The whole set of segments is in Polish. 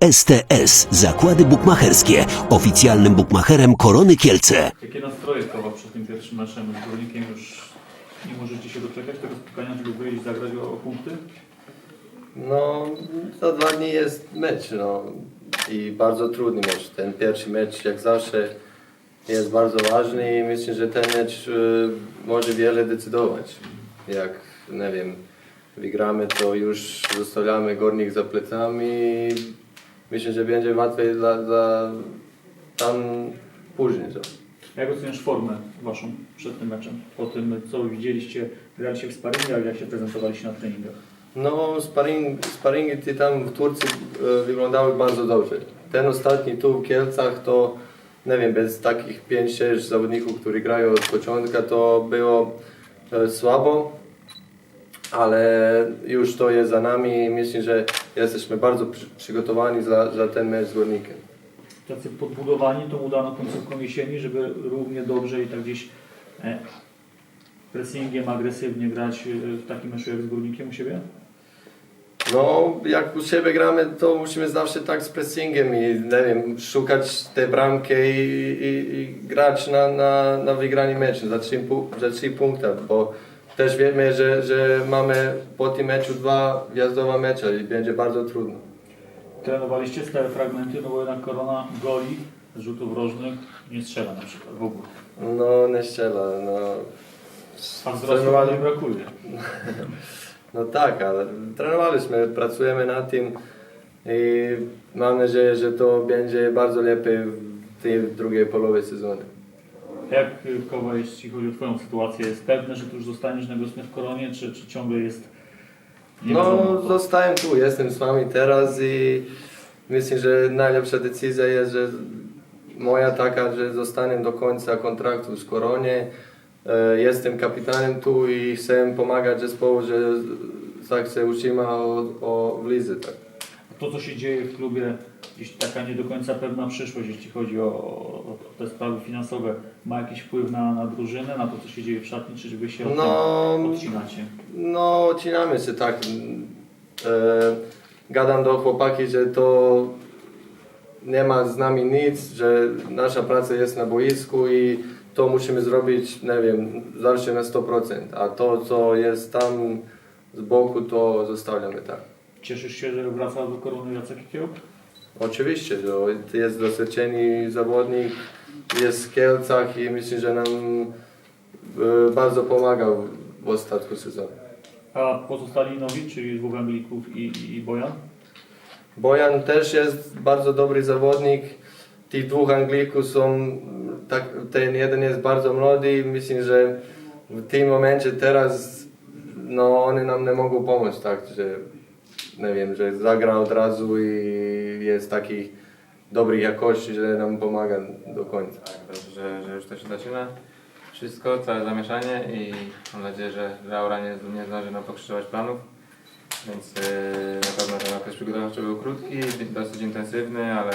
STS Zakłady Bukmacherskie, oficjalnym bukmacherem Korony Kielce. Jakie nastroje Kowa przed tym pierwszym meczem z Górnikiem? Już nie możecie się doczekać tego spotkania, żeby wyjść zagrać o, o punkty? No, za dwa dni jest mecz, no. I bardzo trudny mecz. Ten pierwszy mecz, jak zawsze, jest bardzo ważny i myślę, że ten mecz y, może wiele decydować. Jak, nie wiem, wygramy, to już zostawiamy Górnik za plecami i myślę, że będzie łatwiej dla, dla tam później. No. Jak oceniasz formę Waszą przed tym meczem? Po tym, co widzieliście, graliście w sparingach, jak się prezentowaliście na treningach? No, sparring, sparingi ty tam w Turcji e, wyglądały bardzo dobrze. Ten ostatni tu w Kielcach to, nie wiem, bez takich 5-6 zawodników, którzy grają od początku, to było e, słabo, ale już to jest za nami myślę, że jesteśmy bardzo przy, przygotowani za, za ten mecz z Górnikiem. Tacy podbudowani tą udaną końcówką jesieni, żeby równie dobrze i tak gdzieś e, pressingiem agresywnie grać e, w takim meczu jak z Górnikiem u siebie? No, jak u siebie gramy, to musimy zawsze tak z pressingiem i nie wiem, szukać tę bramkę i, i, i grać na, na, na wygranie meczu za trzy, za trzy punkty, bo też wiemy, że, że mamy po tym meczu dwa wjazdowe mecze i będzie bardzo trudno. Trenowaliście stałe fragmenty, no bo jednak korona goli rzutów rożnych nie strzela na przykład w ogóle. No, nie strzela, no. A Trenowali- nie brakuje. No tak, ale trenowaliśmy, pracujemy nad tym i mam nadzieję, że to będzie bardzo lepiej w tej drugiej połowie sezonu. Jak Kowa, jeśli chodzi o Twoją sytuację, jest pewne, że tu już zostaniesz na wiosnę w koronie, czy, czy ciągle jest No, zostałem tu, jestem z wami teraz i myślę, że najlepsza decyzja jest, że moja taka, że zostanę do końca kontraktu z Koronie. E, Jestem kapitanem tu i chcę pomagać zespołu, że tak się utrzyma o, o w lidze. To, co się dzieje w klubie, gdzieś taka nie do końca pewna przyszłość, jeśli chodzi o, o, te sprawy finansowe, ma jakiś wpływ na, na drużynę, na to, co się dzieje w szatni, czy wy się No, odcinacie? No, odcinamy się tak. E, gadam do chłopaki, że to nie ma z nami nic, że nasza praca jest na boisku i to musimy zrobić, nie wiem, zawsze na 100%, a to, co jest tam z boku, to zostawiamy tak. Cieszysz się, że wraca do korony Jacek Kiełb? Oczywiście, że jest doświadczeni zawodnik, jest w Kielcach i myślę, że nam e, bardzo pomagał w ostatnim sezonie. A pozostali nowi, czyli dwóch Anglików i, i Bojan? Bojan też jest bardzo dobry zawodnik. Tych dwóch Anglików są, tak, ten jeden jest bardzo młody i myślę, że w tym momencie teraz no, oni nam nie mogą pomóc, tak, że nie wiem, że zagra od razu i jest taki dobrej jakości, że nam pomaga do końca. Tak, dobrze, że, że już to się zaczyna. Wszystko, całe zamieszanie i mam nadzieję, że Laura nie, nie zdąży nam pokrzyżować planów. Więc yy, na pewno ten okres przygotowawczy był krótki, dosyć intensywny, ale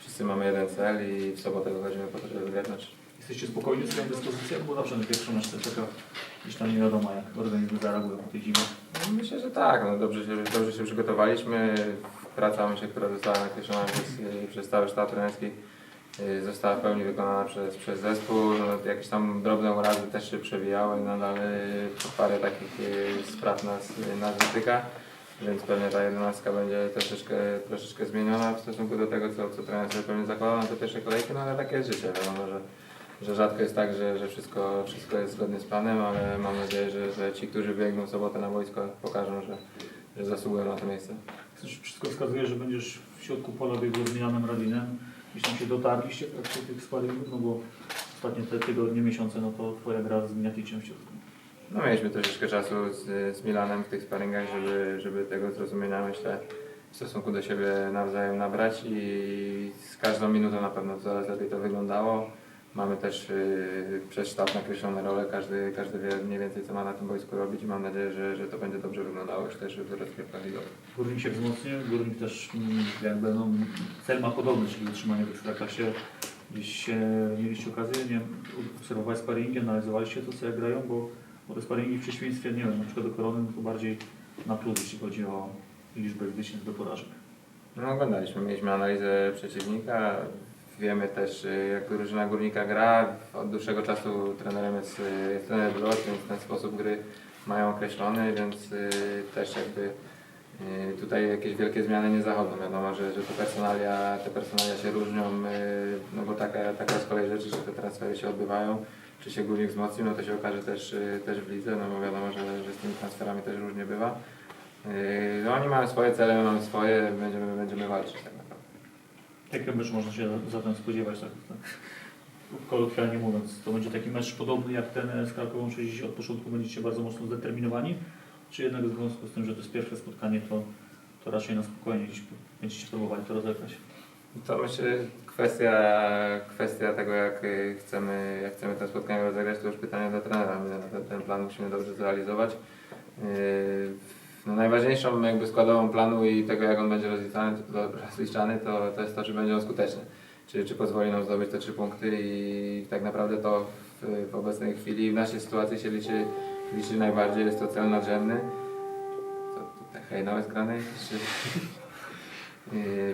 wszyscy mamy jeden cel i w sobotę wychodzimy po to, żeby wygrać mecz. Jesteście spokojni z swoją dyspozycją, bo zawsze na pierwszym mecz taka gdzieś tam nie wiadomo, jak organizmy zareagują po tej zimie. No, myślę, że tak, no, dobrze, się, dobrze się przygotowaliśmy. Praca myślę, która została nakreślona przez, yy, przez cały sztab trenerski yy, została w pełni wykonana przez, przez zespół. No, jakieś tam drobne urazy też się przewijały, nadal yy, parę takich yy, spraw nas, nas dotyka. Więc pewnie ta jedenastka będzie troszeczkę, troszeczkę zmieniona w stosunku do tego, co, co trener sobie pewnie zakładał na te pierwsze kolejki, no ale takie jest życie. Wiadomo, że, że rzadko jest tak, że, że wszystko, wszystko jest zgodnie z planem, ale mam nadzieję, że, że ci, którzy biegną w sobotę na wojsko pokażą, że, że zasługują na to miejsce. Wszystko wskazuje, że będziesz w środku pola biegł z Milanem Radinem. Jeśli się dotarliście w trakcie tych sparingów, no bo ostatnie te tygodnie, miesiące, no to twoja gra z Miniaticiem w środku. No mieliśmy troszeczkę czasu z, z Milanem w tych sparingach, żeby, żeby tego zrozumienia myślę w stosunku do siebie nawzajem nabrać i z każdą minutą na pewno coraz lepiej to wyglądało. Mamy też yy, przez sztab nakreślone role, każdy, każdy wie mniej więcej co ma na tym boisku robić i mam nadzieję, że, że to będzie dobrze wyglądało już też w rozgrywkach ligowych. Górnik się wzmocnił, Górnik też mm, jakby no, cel ma podobny, czyli utrzymanie w Ekstraklasie. Gdzieś e, mieliście okazję, nie wiem, obserwować sparingi, analizowaliście to, co jak grają, bo, bo te sparingi w przeciwieństwie, nie wiem, na przykład do Korony, no to bardziej na plus, jeśli chodzi o liczbę zwycięstw do porażek. No oglądaliśmy, mieliśmy analizę przeciwnika. Wiemy też y, jak drużyna górnika gra. Od dłuższego czasu trenerem jest, y, jest trener Blot, więc ten sposób gry mają określony, więc y, też jakby tutaj jakieś wielkie zmiany nie zachodzą. Wiadomo, że, że te, personalia, te personalia się różnią, no bo taka, taka z kolei rzeczy, że te transfery się odbywają. Czy się górnik wzmocnił, no to się okaże też, też w lidze, no bo wiadomo, że, że z tymi transferami też różnie bywa. No oni mają swoje cele, my mamy swoje, będziemy, będziemy walczyć tak naprawdę. Jaki mecz można się zatem spodziewać, tak, tak kolokwialnie mówiąc? To będzie taki mecz podobny jak ten z Krakową, czyli od początku będziecie bardzo mocno zdeterminowani? Czy jednak w związku z tym, że to jest pierwsze spotkanie, to, to raczej na spokojnie gdzieś będziecie próbowali to rozegrać? To myślę, kwestia, kwestia tego, jak y, chcemy, jak chcemy to spotkanie rozegrać, to już pytanie do trenera. My ten, ten plan musimy dobrze zrealizować. No najważniejszą jakby składową planu i tego, jak on będzie rozliczany, to, rozliczany, to, to jest to, czy będzie on skuteczny. Czy, czy pozwoli nam zdobyć te trzy punkty i tak naprawdę to w, w obecnej chwili, w naszej sytuacji się liczy, liczy najbardziej, jest to cel nadrzędny. Co tutaj hejnał jest grany? Czy...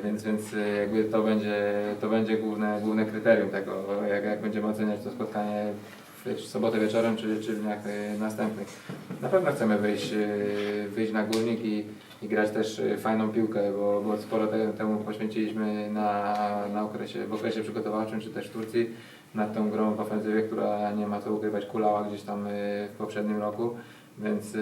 Więc, więc yy, jakby to będzie, to będzie główne, główne kryterium tego, jak, jak będziemy oceniać to spotkanie w, sobotę wieczorem czy, czy w dniach yy, następnych. Na pewno chcemy wyjść, yy, wyjść na górnik i, i grać też yy, fajną piłkę, bo, bo sporo te, temu poświęciliśmy na, na okresie, w okresie przygotowawczym czy też w Turcji nad tą grą w ofensywie, która nie ma co ukrywać, kulała gdzieś tam w poprzednim roku. Więc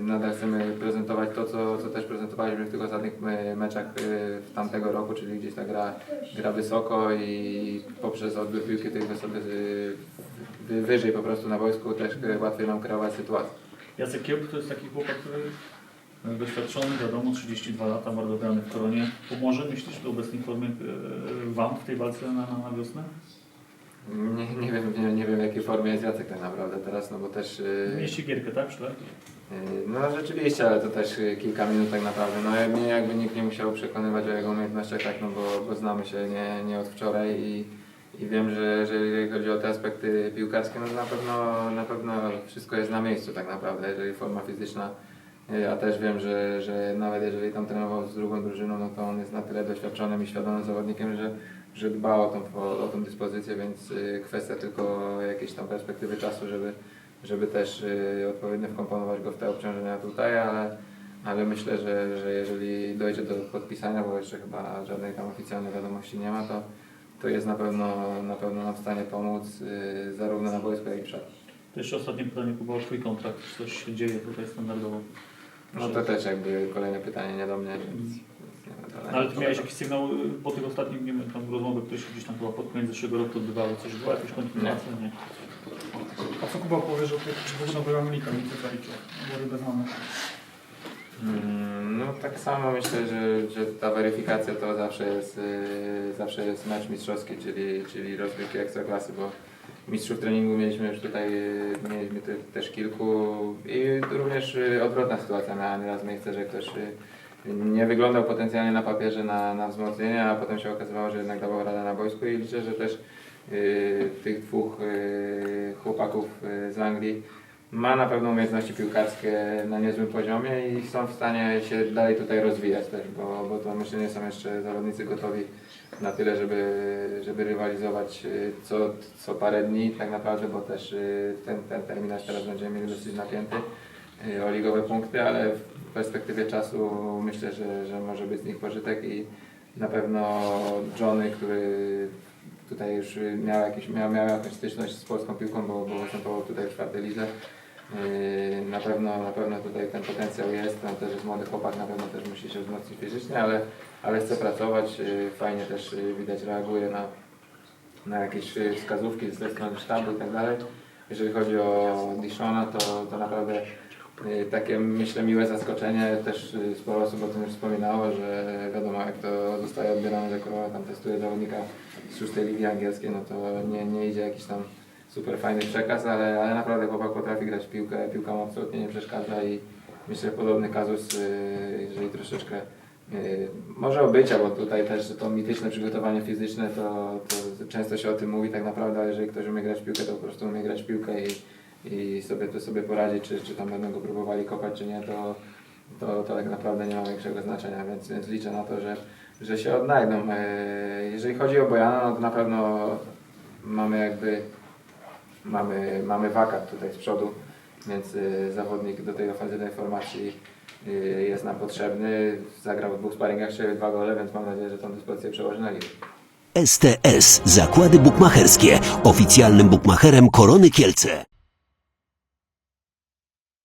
nadal chcemy prezentować to, co, co też prezentowaliśmy w tych ostatnich meczach w tamtego roku, czyli gdzieś ta gra, gra wysoko i poprzez odbiór piłki tej wysoko, y, wy- wyżej po prostu na wojsku też łatwiej nam kreować sytuację. Jacek Kiełb to jest taki chłopak, który e, doświadczony, wiadomo, 32 lata, bardzo grany w koronie. Pomoże, myślisz, w obecnej formie e, Wam w tej walce na, na, wiosnę? Nie, nie, wiem, nie, nie wiem w jakiej formie jest Jacek tak naprawdę teraz, no bo też... y, Mieliście gierkę, tak? Szle? Yy, No rzeczywiście, ale to też kilka minut tak naprawdę. No ja- mnie jakby nikt nie musiał przekonywać o jego umiejętnościach, tak, no bo, bo znamy się nie, nie od wczoraj i, i wiem, że, że jeżeli chodzi o te aspekty piłkarskie, no na pewno, na pewno wszystko jest na miejscu tak naprawdę, jeżeli forma fizyczna. yy, A też wiem, że, że nawet jeżeli tam trenował z drugą drużyną, no to on jest na tyle doświadczonym i świadomym zawodnikiem, że, że dba o tą, o, o tą dyspozycję, więc yy, kwestia tylko jakiejś tam perspektywy czasu, żeby, żeby też y, odpowiednio wkomponować go w te obciążenia tutaj, ale, ale myślę, że, że jeżeli dojdzie do podpisania, bo jeszcze chyba żadnej tam oficjalnej wiadomości nie ma, to, to jest na pewno, na pewno nam w stanie pomóc y, zarówno na boisku, jak i przed. To jeszcze ostatnie pytanie, Kuba, o Twój kontrakt. Coś się dzieje tutaj standardowo? No to też jakby kolejne pytanie nie do mnie, więc, więc nie No, ale Ty miałeś jakiś sygnał po tych ostatnich, nie wiem, tam rozmowy, które się gdzieś tam chyba pod koniec zeszłego roku odbywały, coś była jakaś kontynuacja? Nie. A co Kuba powiesz o tych dwóch Amerykanów, co zaliczył? Bory bez mamy. Mm, No tak samo myślę, że, że ta weryfikacja to zawsze jest, yy, zawsze jest mecz mistrzowski, czyli, czyli rozgrywki ekstraklasy, bo mistrzów treningu mieliśmy już tutaj, yy, mieliśmy te, też kilku i również yy, odwrotna sytuacja. Miała nieraz miejsce, że ktoś nie wyglądał potencjalnie na papierze na, na wzmocnienie, a potem się okazywało, że jednak dawał radę na boisku i liczę, że też tych dwóch chłopaków z Anglii ma na pewno umiejętności piłkarskie na niezłym poziomie i są w stanie się dalej tutaj rozwijać też, bo, bo to myślę nie są jeszcze zawodnicy gotowi na tyle, żeby, żeby rywalizować y, co, co parę dni tak naprawdę, bo też y, ten, ten terminarz teraz będziemy mieli dosyć napięty y, o ligowe punkty, ale w perspektywie czasu myślę, że, że może być z nich pożytek i na pewno Johnny, który tutaj już miał, jakieś, miał, miał jakąś styczność z polską piłką, bo, bo występował tutaj w czwartej lidze. Yy, Na pewno, na pewno tutaj ten potencjał jest, on też jest młody chłopak, na pewno też musi się wzmocnić fizycznie, ale, ale chce pracować, yy, fajnie też yy, widać reaguje na, na jakieś wskazówki ze strony sztabu i tak dalej. Jeżeli chodzi o Dishona, to, to naprawdę takie myślę miłe zaskoczenie, też sporo osób o tym już wspominało, że wiadomo jak to zostaje odbierane, że Korola tam testuje zawodnika z szóstej ligi angielskiej, no to nie, nie idzie jakiś tam super fajny przekaz, ale, ale naprawdę chłopak potrafi grać piłkę, piłka mu absolutnie nie przeszkadza i myślę, że podobny kazus, yy, jeżeli troszeczkę yy, może obycia, bo tutaj też to mityczne przygotowanie fizyczne, to, to często się o tym mówi tak naprawdę, ale jeżeli ktoś umie grać piłkę, to po prostu umie grać piłkę i, i sobie to sobie poradzi, czy, czy tam będą go próbowali kopać, czy nie, to, to, to tak naprawdę nie ma większego znaczenia, więc, więc liczę na to, że, że się odnajdą. E, Jeżeli chodzi o Bojana, no to na pewno mamy jakby mamy, mamy wakat tutaj z przodu, więc y, zawodnik do tej ofensywnej formacji y, jest nam potrzebny. Zagrał w dwóch sparingach, strzelił dwa gole, więc mam nadzieję, że tą dyspozycję przełoży na liczbę. STS Zakłady Bukmacherskie, oficjalnym bukmacherem Korony Kielce.